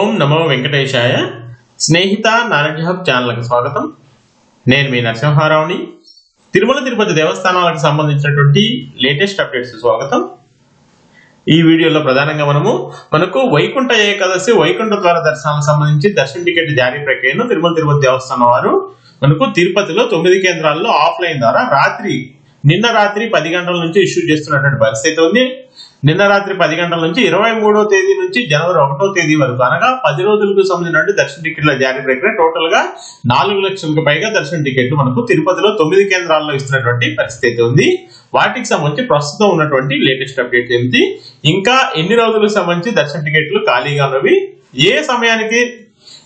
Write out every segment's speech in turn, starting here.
ఓం నమో వెంకటేశాయ. Snehitha knowledge hub ఛానల్కి స్వాగతం. నేను మీ నరసింహారావుని. తిరుమల తిరుపతి దేవస్థానాలకు సంబంధించినటువంటి లేటెస్ట్ అప్డేట్స్ స్వాగతం. ఈ వీడియోలో ప్రధానంగా మనము మనకు వైకుంఠ ఏకాదశి వైకుంఠ ద్వార దర్శనాలకు సంబంధించి దర్శన టికెట్ జారీ ప్రక్రియను తిరుమల తిరుపతి దేవస్థానం వారు మనకు తిరుపతిలో తొమ్మిది కేంద్రాల్లో ఆఫ్లైన్ ద్వారా రాత్రి నిన్న రాత్రి పది గంటల నుంచి ఇష్యూ చేస్తున్నటువంటి పరిస్థితి ఉంది. నిన్న రాత్రి పది గంటల నుంచి ఇరవై మూడో తేదీ నుంచి జనవరి ఒకటో తేదీ వరకు అనగా పది రోజులకు సంబంధించిన దర్శన టికెట్ల జారీ ప్రక్రియ టోటల్గా నాలుగు లక్షలకు పైగా దర్శన టికెట్లు మనకు తిరుపతిలో తొమ్మిది కేంద్రాల్లో ఇస్తున్నటువంటి పరిస్థితి ఉంది. వాటికి సంబంధించి ప్రస్తుతం ఉన్నటువంటి లేటెస్ట్ అప్డేట్ ఏమిటి ఇంకా ఎన్ని రోజులకు సంబంధించి దర్శన టికెట్లు ఖాళీగా ఉన్నవి? ఏ సమయానికి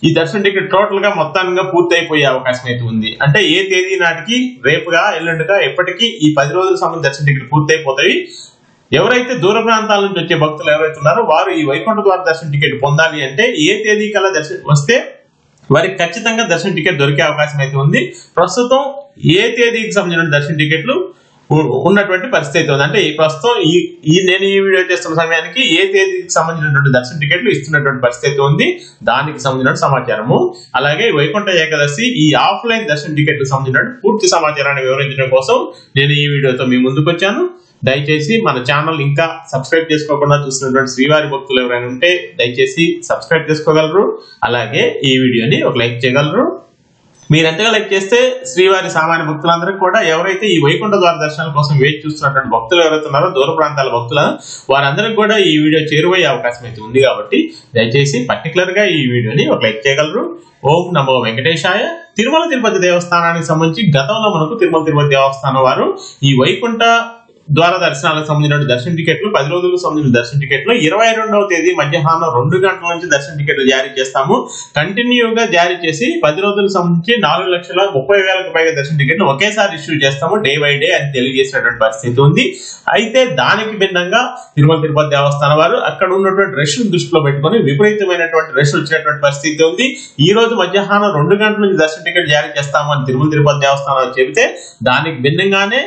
ఈ దర్శన టికెట్ టోటల్గా మొత్తంగా పూర్తి అయిపోయే అవకాశం అయితే ఉంది? అంటే ఏ తేదీ నాటికి రేపుగా ఎల్లుండిగా ఎప్పటికీ ఈ పది రోజుల సంబంధించి దర్శన టికెట్ పూర్తి అయిపోతాయి ఎవరైతే దూర ప్రాంతాల నుంచి వచ్చే భక్తులు ఎవరైతే ఉన్నారో వారు ఈ వైకుంఠ ద్వార దర్శన టికెట్ పొందాలి అంటే ఏ తేదీ కల్లా దర్శనం వస్తే వారికి ఖచ్చితంగా దర్శన టికెట్ దొరికే అవకాశం అయితే ఉంది. ప్రస్తుతం ఏ తేదీకి సంబంధించిన దర్శన టికెట్లు ఉన్నటువంటి పరిస్థితి అయితే ఉంది. అంటే ఈ ప్రస్తుతం ఈ ఈ నేను ఈ వీడియో చేస్తున్న సమయానికి ఏ తేదీకి సంబంధించినటువంటి దర్శన టికెట్లు ఇస్తున్నటువంటి పరిస్థితి అయితే ఉంది. దానికి సంబంధించిన సమాచారము. అలాగే వైకుంఠ ఏకాదశి ఈ ఆఫ్లైన్ దర్శన టికెట్లకు సంబంధించిన పూర్తి సమాచారాన్ని వివరించడం కోసం నేను ఈ వీడియోతో మీ ముందుకు వచ్చాను. దయచేసి మన ఛానల్ ఇంకా సబ్స్క్రైబ్ చేసుకోకుండా చూసినటువంటి శ్రీవారి భక్తులు ఎవరైనా ఉంటే దయచేసి సబ్స్క్రైబ్ చేసుకోగలరు. అలాగే ఈ వీడియోని ఒక లైక్ చేయగలరు. మీరు ఎంతగా లైక్ చేస్తే శ్రీవారి సామాన్య భక్తులందరికీ కూడా ఎవరైతే ఈ వైకుంఠ ద్వార దర్శనాల కోసం వేచి చూస్తున్నటువంటి భక్తులు ఎవరైతే ఉన్నారో దూర ప్రాంతాల భక్తుల వారందరికీ కూడా ఈ వీడియో చేరువయ్యే అవకాశం అయితే ఉంది కాబట్టి దయచేసి పర్టికులర్గా ఈ వీడియోని ఒక లైక్ చేయగలరు. ఓం నమో వెంకటేశాయ. తిరుమల తిరుపతి దేవస్థానానికి సంబంధించి గతంలో మనకు తిరుమల తిరుపతి దేవస్థానం వారు ఈ వైకుంఠ ద్వార దర్శనాలకు సంబంధించిన దర్శన టికెట్లు పది రోజులకు సంబంధించిన దర్శన టికెట్లు ఇరవై రెండవ తేదీ మధ్యాహ్నం రెండు గంటల నుంచి దర్శన టికెట్లు జారీ చేస్తాము. కంటిన్యూగా జారీ చేసి పది రోజులకు సంబంధించి నాలుగు లక్షల ముప్పై వేలకు పైగా దర్శన టికెట్లు ఒకేసారి ఇష్యూ చేస్తాము డే బై డే అని తెలియజేసినటువంటి పరిస్థితి ఉంది. అయితే దానికి భిన్నంగా తిరుమల తిరుపతి దేవస్థానం వారు అక్కడ ఉన్నటువంటి రష్ దృష్టిలో పెట్టుకొని విపరీతమైనటువంటి రష్ వచ్చినటువంటి పరిస్థితి ఉంది. ఈ రోజు మధ్యాహ్నం రెండు గంటల నుంచి దర్శన టికెట్ జారీ చేస్తాము అని తిరుమల తిరుపతి దేవస్థానం చెబితే దానికి భిన్నంగానే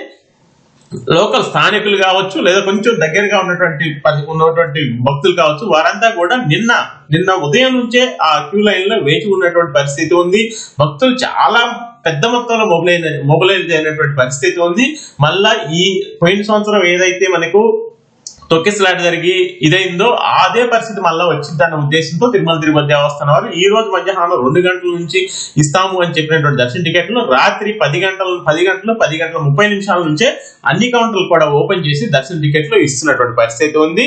లోకల్ స్థానికులు కావచ్చు లేదా కొంచెం దగ్గరగా ఉన్నటువంటి ఉన్నటువంటి భక్తులు కావచ్చు వారంతా కూడా నిన్న నిన్న ఉదయం నుంచే ఆ క్యూ లైన్లో వేచి ఉన్నటువంటి పరిస్థితి ఉంది. భక్తులు చాలా పెద్ద మొత్తంలో మొబైల్ మొబైలైజ్ అయినటువంటి పరిస్థితి ఉంది. మళ్ళా ఈ పోయిన సంవత్సరం ఏదైతే మనకు తొక్కిసలాట జరిగి ఇదైందో అదే పరిస్థితి మళ్ళీ వచ్చిందన్న ఉద్దేశంతో తిరుమల తిరుపతి దేవస్థానం వారు ఈ రోజు మధ్యాహ్నం రెండు గంటల నుంచి ఇస్తాము అని చెప్పినటువంటి దర్శన టికెట్లు రాత్రి పది గంటల పది గంటలు పది గంటల ముప్పై నిమిషాల నుంచే అన్ని కౌంటర్లు కూడా ఓపెన్ చేసి దర్శన టికెట్లు ఇస్తున్నటువంటి పరిస్థితి ఉంది.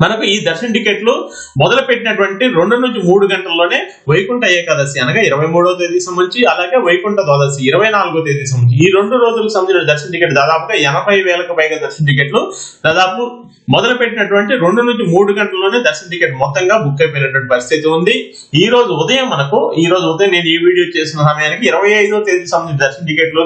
మనకు ఈ దర్శన టికెట్లు మొదలు పెట్టినటువంటి రెండు నుంచి మూడు గంటల్లోనే వైకుంఠ ఏకాదశి అనగా ఇరవై మూడో తేదీ సంబంధించి అలాగే వైకుంఠ ద్వాదశి ఇరవై నాలుగో తేదీ సంబంధించి. ఈ రెండు రోజులకు సంబంధించిన దర్శన టికెట్ దాదాపుగా ఎనభై వేలకు పైగా దర్శన టికెట్లు దాదాపు మొదలు పెట్టినటువంటి రెండు నుంచి మూడు గంటల్లోనే దర్శన టికెట్ మొత్తంగా బుక్ అయిపోయినటువంటి పరిస్థితి ఉంది. ఈ రోజు ఉదయం మనకు ఈ రోజు ఉదయం నేను ఈ వీడియో చేసిన సమయానికి ఇరవై ఐదో తేదీ సంబంధించిన దర్శన టికెట్లు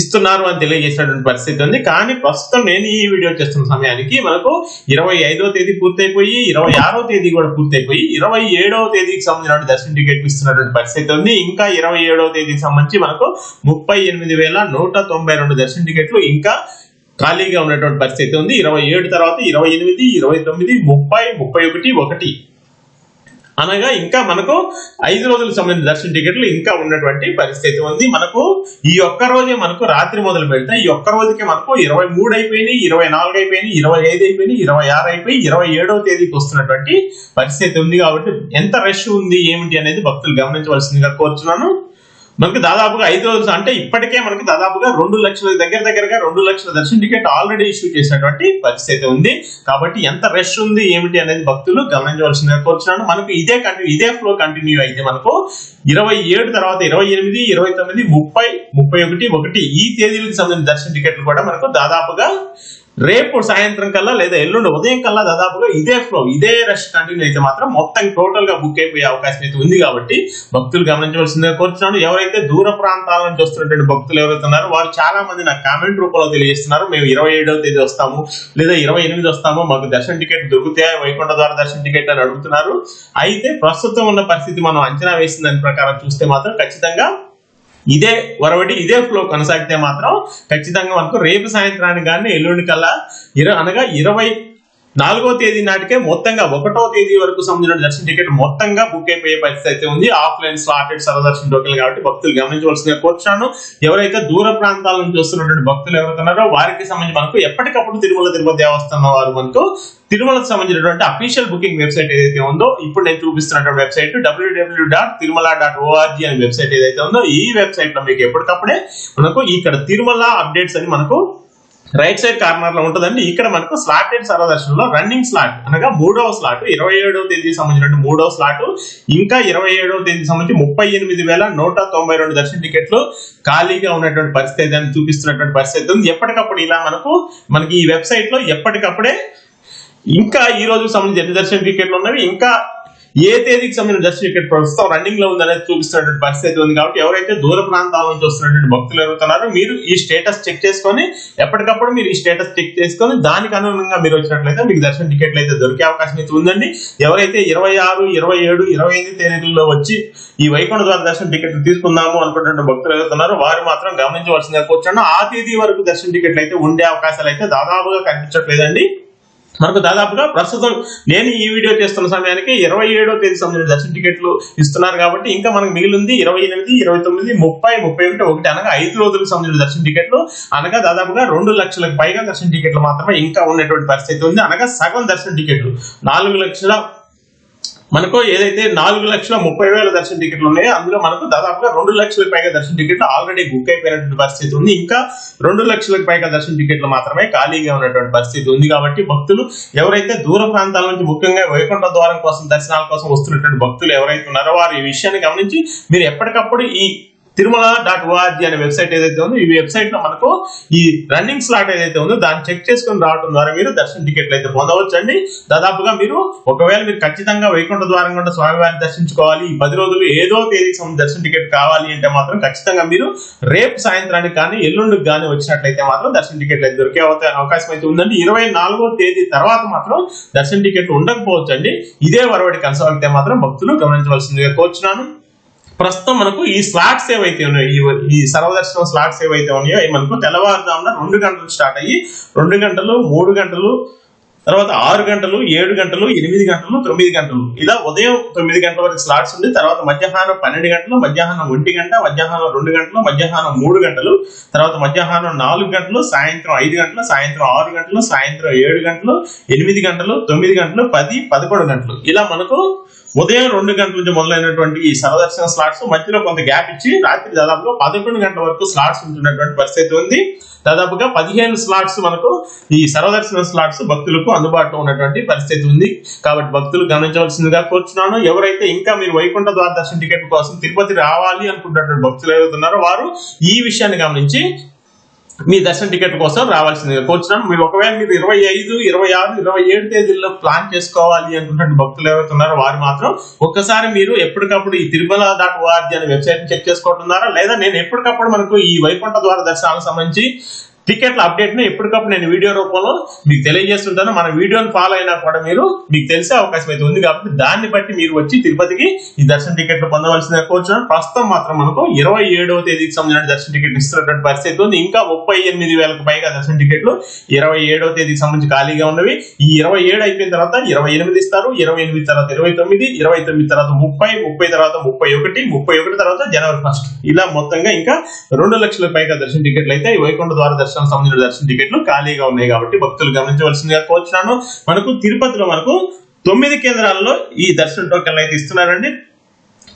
ఇస్తున్నారు అని తెలియజేసినటువంటి పరిస్థితి ఉంది. కానీ ప్రస్తుతం నేను ఈ వీడియో చేస్తున్న సమయానికి మనకు ఇరవై ఐదో తేదీ పూర్తయిపోయి ఇరవై ఆరో తేదీ కూడా పూర్తయిపోయి ఇరవై ఏడవ తేదీకి సంబంధించిన దర్శన టికెట్ ఇస్తున్నటువంటి పరిస్థితి ఉంది. ఇంకా ఇరవై ఏడవ తేదీకి సంబంధించి మనకు ముప్పై ఎనిమిది వేల నూట తొంభై రెండు దర్శన టికెట్లు ఇంకా ఖాళీగా ఉన్నటువంటి పరిస్థితి ఉంది. ఇరవై ఏడు తర్వాత ఇరవై ఎనిమిది ఇరవై తొమ్మిది ముప్పై ముప్పై ఒకటి ఒకటి. అనగా ఇంకా మనకు ఐదు రోజులకు సంబంధించిన దర్శన టికెట్లు ఇంకా ఉన్నటువంటి పరిస్థితి ఉంది. మనకు ఈ ఒక్క రోజే మనకు రాత్రి మొదలు పెడితే ఈ ఒక్క రోజుకి మనకు ఇరవై మూడు అయిపోయినాయి ఇరవై నాలుగు అయిపోయినాయి ఇరవై ఐదు అయిపోయినాయి ఇరవై ఆరు అయిపోయి ఇరవై ఏడవ తేదీకి వస్తున్నటువంటి పరిస్థితి ఉంది కాబట్టి ఎంత రష్ ఉంది ఏమిటి అనేది భక్తులు గమనించవలసిందిగా కోరుతున్నాను మనకి దాదాపుగా ఐదు రోజులు అంటే ఇప్పటికే మనకి దాదాపుగా రెండు లక్షల దగ్గర దగ్గరగా రెండు లక్షల దర్శన టికెట్ ఆల్రెడీ ఇష్యూ చేసినటువంటి పరిస్థితి ఉంది. కాబట్టి ఎంత రష్ ఉంది ఏమిటి అనేది భక్తులు గమనించవలసిందిగా కోరుచున్నాను. మనకు ఇదే కంటిన్యూ ఇదే ఫ్లో కంటిన్యూ అయితే మనకు ఇరవై ఏడు తర్వాత ఇరవై ఎనిమిది ఇరవై తొమ్మిది ముప్పై ముప్పై ఒకటి ఒకటి ఈ తేదీలకు సంబంధించిన దర్శన టికెట్లు కూడా మనకు దాదాపుగా రేపు సాయంత్రం కల్లా లేదా ఎల్లుండి ఉదయం కల్లా దాదాపుగా ఇదే ఫ్లో ఇదే రష్ కంటిన్యూ అయితే మాత్రం మొత్తం టోటల్గా బుక్ అయిపోయే అవకాశం అయితే ఉంది కాబట్టి భక్తులు గమనించవలసిందిగా కోరుతున్నాను ఎవరైతే దూర ప్రాంతాల నుంచి వస్తున్నటువంటి భక్తులు ఎవరైతే ఉన్నారో వారు చాలా మంది నాకు కామెంట్ రూపంలో తెలియజేస్తున్నారు. మేము ఇరవై ఏడవ తేదీ వస్తాము లేదా ఇరవై ఎనిమిది వస్తాము. మాకు దర్శన టికెట్ దొరుకుతాయా? వైకుంఠ ద్వార దర్శన టికెట్ అని అడుగుతున్నారు. అయితే ప్రస్తుతం ఉన్న పరిస్థితి మనం అంచనా వేసిన దాని ప్రకారం చూస్తే మాత్రం ఖచ్చితంగా ఇదే ఒరవడి ఇదే ఫ్లో కొనసాగితే మాత్రం ఖచ్చితంగా మనకు రేపు సాయంత్రానికి కానీ ఎల్లుండి కల్లా ఇర అనగా ఇరవై నాలుగో తేదీ నాటికే మొత్తంగా ఒకటో తేదీ వరకు సంబంధించిన దర్శన టికెట్ మొత్తంగా బుక్ అయిపోయే పరిస్థితి అయితే ఉంది. ఆఫ్లైన్ స్లాటెడ్ సర్వదర్శన టోకెన్లు కాబట్టి భక్తులు గమనించవలసిందిగా కోరుచున్నాను. ఎవరైతే దూర ప్రాంతాల నుంచి వస్తున్నటువంటి భక్తులు ఎవరుతున్నారో వారికి సంబంధించి మనకు ఎప్పటికప్పుడు తిరుమల తిరుపతి దేవస్థానం వారు మనకు తిరుమలకు సంబంధించినటువంటి అఫీషియల్ బుకింగ్ వెబ్సైట్ ఏదైతే ఉందో ఇప్పుడు నేను చూపిస్తున్నటువంటి website WW dot Tirumala dot ORG అనే వెబ్సైట్ ఏదైతే ఉందో ఈ వెబ్సైట్లో మీకు ఎప్పటికప్పుడే మనకు ఇక్కడ తిరుమల అప్డేట్స్ అని మనకు రైట్ సైడ్ కార్నర్లో ఉంటుందండి. ఇక్కడ మనకు స్లాటెడ్ సర్వదర్శనంలో? Running slot. అనగా మూడవ స్లాట్. ఇరవై ఏడవ తేదీ సంబంధించిన మూడవ స్లాట్. ఇంకా ఇరవై ఏడవ తేదీ సంబంధించి ముప్పై ఎనిమిది వేల నూట తొంభై రెండు దర్శన టికెట్లు ఖాళీగా ఉన్నటువంటి పరిస్థితి అని చూపిస్తున్నటువంటి పరిస్థితి ఉంది. ఎప్పటికప్పుడు ఇలా మనకు మనకి ఈ వెబ్సైట్లో ఎప్పటికప్పుడే ఇంకా ఈ రోజు సంబంధించి ఎన్ని దర్శన టికెట్లు ఉన్నవి? ఇంకా ఏ తేదీకి సంబంధించిన దర్శన టికెట్ ప్రస్తుతం రన్నింగ్లో ఉందనేది చూపిస్తున్నటువంటి పరిస్థితి ఉంది కాబట్టి ఎవరైతే దూర ప్రాంతాల నుంచి వస్తున్నటువంటి భక్తులు ఎదుగుతున్నారో మీరు ఈ స్టేటస్ చెక్ చేసుకొని ఎప్పటికప్పుడు మీరు ఈ స్టేటస్ చెక్ చేసుకొని దానికి అనుగుణంగా మీరు వచ్చినట్లయితే మీకు దర్శన టికెట్లు అయితే దొరికే అవకాశం అయితే ఉందండి. ఎవరైతే ఇరవై ఆరు ఇరవై ఏడు ఇరవై ఎనిమిది తేదీలలో వచ్చి ఈ వైకుంఠ ద్వార దర్శన టికెట్లు తీసుకుందాము అనుకుంటున్న భక్తులు ఎదుగుతున్నారో వారు మాత్రం గమనించవలసిందిగా కూర్చోండి ఆ తేదీ వరకు దర్శన టికెట్లు అయితే ఉండే అవకాశాలు అయితే దాదాపుగా కనిపించట్లేదండి. మనకు దాదాపుగా ప్రస్తుతం నేను ఈ వీడియో చేస్తున్న సమయానికి ఇరవై ఏడో తేదీ సంబంధించిన దర్శన టికెట్లు ఇస్తున్నారు కాబట్టి ఇంకా మనకు మిగిలింది ఇరవై ఎనిమిది ఇరవై తొమ్మిది ముప్పై ముప్పై ఒకటి ఒకటి అనగా ఐదు రోజులకు సంబంధించిన దర్శన టికెట్లు. అనగా దాదాపుగా రెండు లక్షలకు పైగా దర్శన టికెట్లు మాత్రమే ఇంకా ఉన్నటువంటి పరిస్థితి ఉంది. అనగా సగం దర్శన టికెట్లు. నాలుగు లక్షల మనకు ఏదైతే నాలుగు లక్షల ముప్పై వేల దర్శన టికెట్లు ఉన్నాయో అందులో మనకు దాదాపుగా రెండు లక్షల పైగా దర్శన టికెట్లు ఆల్రెడీ బుక్ అయిపోయినటువంటి పరిస్థితి ఉంది. ఇంకా రెండు లక్షలకు పైగా దర్శన టికెట్లు మాత్రమే ఖాళీగా ఉన్నటువంటి పరిస్థితి ఉంది కాబట్టి భక్తులు ఎవరైతే దూర ప్రాంతాల నుంచి ముఖ్యంగా వైకుంఠ ద్వారం కోసం దర్శనాల కోసం వస్తున్నటువంటి భక్తులు ఎవరైతే ఉన్నారో వారు ఈ విషయాన్ని గమనించి మీరు ఎప్పటికప్పుడు ఈ తిరుమల డాట్ ఓఆర్జీ అనే వెబ్సైట్ ఏదైతే ఉందో ఈ వెబ్సైట్లో మనకు ఈ రన్నింగ్ స్లాట్ ఏదైతే ఉందో దాన్ని చెక్ చేసుకుని రావడం ద్వారా మీరు దర్శన టికెట్లు అయితే పొందవచ్చు అండి దాదాపుగా మీరు ఒకవేళ మీరు ఖచ్చితంగా వైకుంఠ ద్వారం గుండా స్వామివారిని దర్శించుకోవాలి. ఈ పది రోజులు ఏదో తేదీకి సంబంధించి దర్శన టికెట్ కావాలి అంటే మాత్రం ఖచ్చితంగా మీరు రేపు సాయంత్రానికి కానీ ఎల్లుండికి కానీ వచ్చినట్లయితే మాత్రం దర్శన టికెట్లు అయితే దొరికే అవకాశం అయితే ఉందండి. ఇరవై నాలుగో తేదీ తర్వాత మాత్రం దర్శన టికెట్లు ఉండకపోవచ్చు అండి ఇదే వరవడి కనసాగితే మాత్రం భక్తులు గమనించవలసిందిగా కోరుచున్నాను. ప్రస్తుతం మనకు ఈ స్లాట్స్ ఏవైతే ఉన్నాయో ఈ- ఈ సర్వదర్శనం స్లాట్స్ ఏవైతే ఉన్నాయో అవి మనకు తెల్లవారుజామున రెండు గంటలు స్టార్ట్ అయ్యి రెండు గంటలు మూడు గంటలు తర్వాత ఆరు గంటలు ఏడు గంటలు ఎనిమిది గంటలు తొమ్మిది గంటలు. ఇలా ఉదయం తొమ్మిది గంటల వరకు స్లాట్స్ ఉంది తర్వాత మధ్యాహ్నం పన్నెండు గంటలు మధ్యాహ్నం ఒంటి గంట మధ్యాహ్నం రెండు గంటలు మధ్యాహ్నం మూడు గంటలు తర్వాత మధ్యాహ్నం నాలుగు గంటలు సాయంత్రం ఐదు గంటలు సాయంత్రం ఆరు గంటలు సాయంత్రం ఏడు గంటలు ఎనిమిది గంటలు తొమ్మిది గంటలు పది పదకొండు గంటలు. ఇలా మనకు ఉదయం రెండు గంటల నుంచి మొదలైనటువంటి ఈ సరదర్శన స్లాట్స్ మధ్యలో కొంత గ్యాప్ ఇచ్చి రాత్రి దాదాపుగా పదకొండు గంటల వరకు స్లాట్స్ ఉంటున్నటువంటి పరిస్థితి ఉంది. దాదాపుగా పదిహేను స్లాట్స్ మనకు ఈ సర్వదర్శన స్లాట్స్ భక్తులకు అందుబాటులో ఉన్నటువంటి పరిస్థితి ఉంది. కాబట్టి భక్తులు గమనించవలసిందిగా కోరుచున్నాను. ఎవరైతే ఇంకా మీరు వైకుంఠ ద్వార దర్శన టికెట్ కోసం తిరుపతి రావాలి అనుకుంటున్నటువంటి భక్తులు ఎవరుతున్నారో వారు ఈ విషయాన్ని గమనించి మీ దర్శన టికెట్ కోసం రావాల్సిందిగా కోరుచున్నాను మీరు ఒకవేళ మీరు ఇరవై ఐదు ఇరవై ఆరు ఇరవై ఏడు తేదీల్లో ప్లాన్ చేసుకోవాలి అనుకుంటున్న భక్తులు ఎవరైతే ఉన్నారో వారు మాత్రం ఒక్కసారి మీరు ఎప్పటికప్పుడు ఈ తిరుమల డాట్ ఓఆర్జీ అనే వెబ్సైట్ చెక్ చేసుకుంటున్నారా లేదా నేను ఎప్పటికప్పుడు మనకు ఈ వైకుంఠ ద్వార దర్శనాలకు సంబంధించి టికెట్ల అప్డేట్ని ఎప్పటికప్పుడు నేను వీడియో రూపంలో మీకు తెలియజేస్తుంటాను. మన వీడియోని ఫాలో అయినా కూడా మీరు మీకు తెలిసే అవకాశం అయితే ఉంది కాబట్టి దాన్ని బట్టి మీరు వచ్చి తిరుపతికి ఈ దర్శన టికెట్లు పొందవలసిన కోరుచున్నాను. ప్రస్తుతం మాత్రం మనకు ఇరవై ఏడవ తేదీకి సంబంధించిన దర్శన టికెట్ ఇస్తున్నటువంటి పరిస్థితి ఉంది. ఇంకా ముప్పై ఎనిమిది వేలకు పైగా దర్శన టికెట్లు ఇరవై ఏడవ తేదీకి సంబంధించి ఖాళీగా ఉన్నవి. ఈ ఇరవై ఏడు అయిపోయిన తర్వాత ఇరవై ఎనిమిది ఇస్తారు. ఇరవై ఎనిమిది తర్వాత ఇరవై తొమ్మిది ఇరవై తొమ్మిది తర్వాత ముప్పై ముప్పై తర్వాత ముప్పై ఒకటి ముప్పై ఒకటి తర్వాత జనవరి ఫస్ట్ ఇలా మొత్తంగా ఇంకా రెండు లక్షల పైగా దర్శన టికెట్లు అయితే వైకుంఠ ద్వారా దర్శనం సంబంధించిన దర్శన టికెట్లు ఖాళీగా ఉన్నాయి కాబట్టి భక్తులు గమనించవలసిందిగా కోరుచున్నాను. మనకు తిరుపతిలో మనకు తొమ్మిది కేంద్రాల్లో ఈ దర్శన టోకెన్లు అయితే ఇస్తున్నారండి.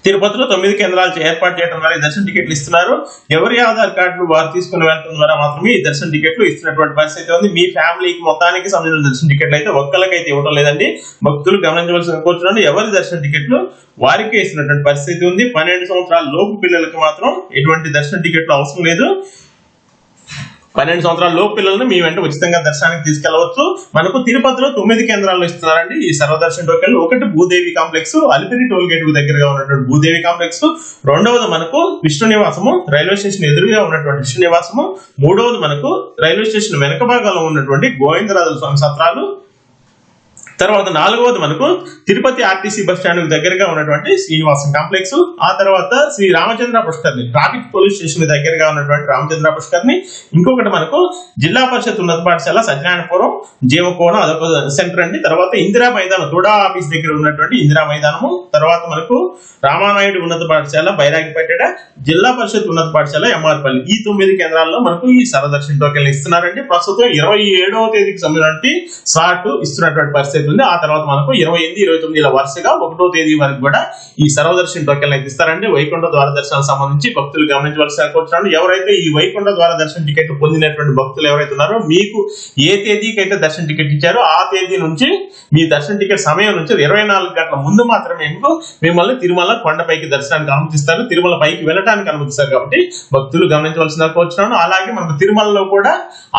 తిరుపతిలో తొమ్మిది కేంద్రాలు ఏర్పాటు చేయడం ద్వారా దర్శన టికెట్లు ఇస్తున్నారు. ఎవరి ఆధార్ కార్డులు వారు తీసుకుని వెళ్ళడం ద్వారా మాత్రమే ఈ దర్శన టికెట్లు ఇస్తున్నటువంటి పరిస్థితి ఉంది. మీ ఫ్యామిలీకి మొత్తానికి సంబంధించిన దర్శన టికెట్లు అయితే ఒక్కరికైతే ఇవ్వడం లేదండి. భక్తులు గమనించవలసిన కోరుతున్నాను ఎవరి దర్శన టికెట్లు వారికే ఇస్తున్నటువంటి పరిస్థితి ఉంది. పన్నెండు సంవత్సరాల లోపు పిల్లలకు మాత్రం ఎటువంటి దర్శన టికెట్లు అవసరం లేదు. పన్నెండు సంవత్సరాల లోపు పిల్లలను మీ వెంట ఉచితంగా దర్శనానికి తీసుకెళ్ళవచ్చు. మనకు తిరుపతిలో తొమ్మిది కేంద్రాలు ఇస్తున్నారండి. ఈ సర్వదర్శన టోకెన్లు. ఒకటి భూదేవి కాంప్లెక్స్ అలిపిరి టోల్ గేట్కు దగ్గరగా ఉన్నటువంటి భూదేవి కాంప్లెక్స్. రెండవది మనకు విష్ణు నివాసము రైల్వే స్టేషన్ ఎదురుగా ఉన్నటువంటి విష్ణు నివాసము. మూడవది మనకు రైల్వే స్టేషన్ వెనక భాగంలో ఉన్నటువంటి గోవిందరాజు స్వామి సత్రాలు. తర్వాత నాలుగవది మనకు తిరుపతి ఆర్టీసీ బస్ స్టాండ్ దగ్గరగా ఉన్నటువంటి శ్రీనివాసం కాంప్లెక్స్. ఆ తర్వాత Sri Ramachandra Pushkarini traffic police station దగ్గరగా ఉన్నటువంటి రామచంద్ర పుష్కర్ని ఇంకొకటి మనకు జిల్లా పరిషత్ ఉన్నత పాఠశాల సత్యనారాయణపురం జీవకోణం అదొక సెంటర్ అండి. తర్వాత ఇందిరా మైదానం తుడా ఆఫీస్ దగ్గర ఉన్నటువంటి ఇందిరా మైదానము. తర్వాత మనకు రామానాయుడు ఉన్నత పాఠశాల బైరాగిపేట జిల్లా పరిషత్ ఉన్నత పాఠశాల ఎంఆర్పల్లి ఈ తొమ్మిది కేంద్రాల్లో మనకు ఈ సరదర్శన టోకెన్లు ఇస్తున్నారండి. ప్రస్తుతం ఇరవై ఏడవ తేదీకి సంబంధించి స్లాట్ ఇస్తున్నటువంటి పరిస్థితి ఉంది ఆ తర్వాత మనకు ఇరవై ఎనిమిది ఇరవై తొమ్మిది ఇలా వరుసగా ఒకటో తేదీ వరకు కూడా ఈ సర్వదర్శిని టోకెన్ అయితే ఇస్తారండి. వైకుంఠ ద్వార దర్శనం సంబంధించి భక్తులు గమనించవలసిన కూర్చున్నాను ఎవరైతే ఈ వైకుంఠ ద్వార దర్శన టికెట్ పొందినటువంటి భక్తులు ఎవరైతే ఉన్నారో మీకు ఏ తేదీకి అయితే దర్శన టికెట్ ఇచ్చారో ఆ తేదీ నుంచి మీ దర్శన టికెట్ సమయం నుంచి ఇరవై నాలుగు గంటల ముందు మాత్రమే మీకు మిమ్మల్ని తిరుమల కొండపైకి దర్శనానికి అనుమతిస్తారు. తిరుమల పైకి వెళ్ళడానికి అనుమతిస్తారు కాబట్టి భక్తులు గమనించవలసిన కూర్చున్నాను అలాగే మనకు తిరుమలలో కూడా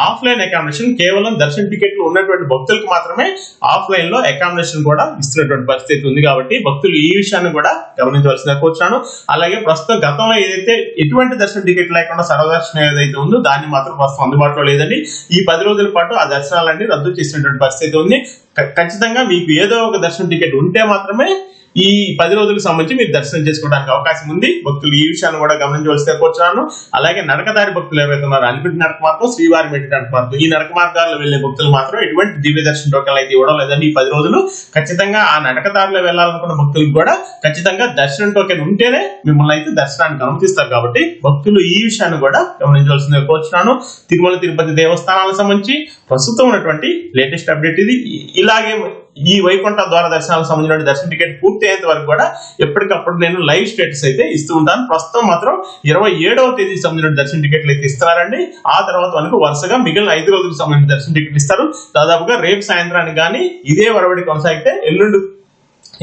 ఆఫ్లైన్ అకామిడేషన్ కేవలం దర్శన టికెట్లు ఉన్నటువంటి భక్తులకు మాత్రమే ఆఫ్లైన్ లో అకామిడేషన్ కూడా ఇస్తున్నటువంటి పరిస్థితి ఉంది కాబట్టి భక్తులు ఈ విషయాన్ని కూడా గమనించవలసిందిగా కూర్చున్నాను. అలాగే ప్రస్తుతం గతంలో ఏదైతే ఎటువంటి దర్శన టికెట్ లేకుండా సర్వదర్శనం ఏదైతే ఉందో దాన్ని మాత్రం ప్రస్తుతం అందుబాటులో లేదండి. ఈ పది రోజుల పాటు ఆ దర్శనాలన్నీ రద్దు చేసినటువంటి పరిస్థితి ఉంది. ఖచ్చితంగా మీకు ఏదో ఒక దర్శన టికెట్ ఉంటే మాత్రమే ఈ పది రోజులకు సంబంధించి మీరు దర్శనం చేసుకోవడానికి అవకాశం ఉంది. భక్తులు ఈ విషయాన్ని కూడా గమనించవలసి కూర్చున్నాను. అలాగే నడకదారి భక్తులు ఎవరైతే ఉన్నారో అలిపిరి నడక మార్గం శ్రీవారి మెట్టి నడక మార్గం ఈ నడక మార్గాల్లో వెళ్ళే భక్తులు మాత్రం ఎటువంటి దివ్య దర్శన టోకెన్లు అయితే ఇవ్వడం లేదండి. ఈ పది రోజులు ఖచ్చితంగా ఆ నడకదారిలో వెళ్ళాలనుకున్న భక్తులకు కూడా ఖచ్చితంగా దర్శనం టోకెన్ ఉంటేనే మిమ్మల్ని అయితే దర్శనానికి అనుమతిస్తారు కాబట్టి భక్తులు ఈ విషయాన్ని కూడా గమనించవలసిందిగా కోరుచున్నాను. తిరుమల తిరుపతి దేవస్థానాలకు సంబంధించి ప్రస్తుతం ఉన్నటువంటి లేటెస్ట్ అప్డేట్ ఇది. ఇలాగే ఈ వైకుంఠ ద్వార దర్శనాలకు సంబంధించిన దర్శన టికెట్ పూర్తి అయ్యేంత వరకు కూడా ఎప్పటికప్పుడు నేను లైవ్ స్టేటస్ అయితే ఇస్తూ ఉంటాను. ప్రస్తుతం మాత్రం ఇరవై ఏడవ తేదీకి సంబంధించిన దర్శన టికెట్లు అయితే ఇస్తున్నారండి. ఆ తర్వాత మనకు వరుసగా మిగిలిన ఐదు రోజులకు సంబంధించిన దర్శన టికెట్ ఇస్తారు. దాదాపుగా రేపు సాయంత్రానికి కానీ ఇదే వరవడి కొనసాగితే ఎల్లుండి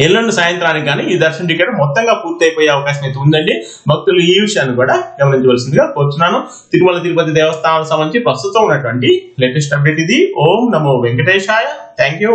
ఎల్లుండి సాయంత్రానికి కానీ ఈ దర్శన టికెట్ మొత్తంగా పూర్తి అయిపోయే అవకాశం అయితే ఉందండి. భక్తులు ఈ విషయాన్ని కూడా గమనించవలసిందిగా కోరుతున్నాను తిరుమల తిరుపతి దేవస్థానానికి సంబంధించి ప్రస్తుతం ఉన్నటువంటి లేటెస్ట్ అప్డేట్ ఇది. ఓం నమో వెంకటేశాయ. Thank you.